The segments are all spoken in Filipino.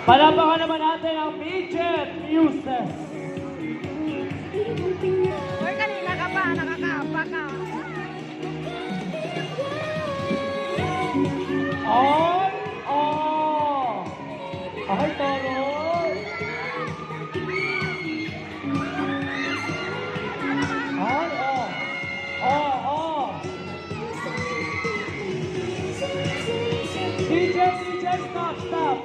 Palapakan naman natin ang midget muses. Uy, kanina ka pa, nakakaapa ka. Ay! Oh! Ay, toro! Ay, oh! Oh, oh! DJ, DJ, stop! Stop!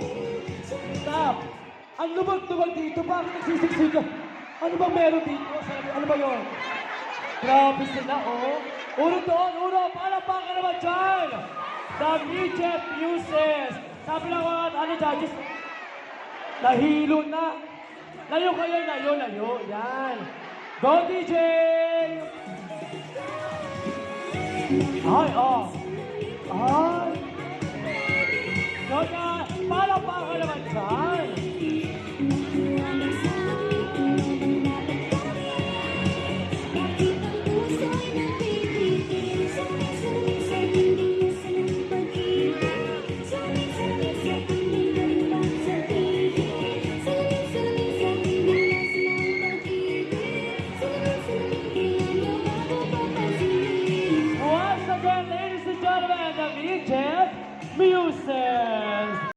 Ang lubag-lubag dito, bakit nagsisiksik ka? Ano bang meron dito? Sabi, ano ba yun? Grabe sila, oh! Uno doon, uno! Palapakan naman dyan! The midget uses! Sabi ng mga ano, judges, nahilo na. Layo kayo, layo, layo. Yan. Go, DJ! Ay, oh. Ay. again, ladies and gentlemen, the VHS Muses!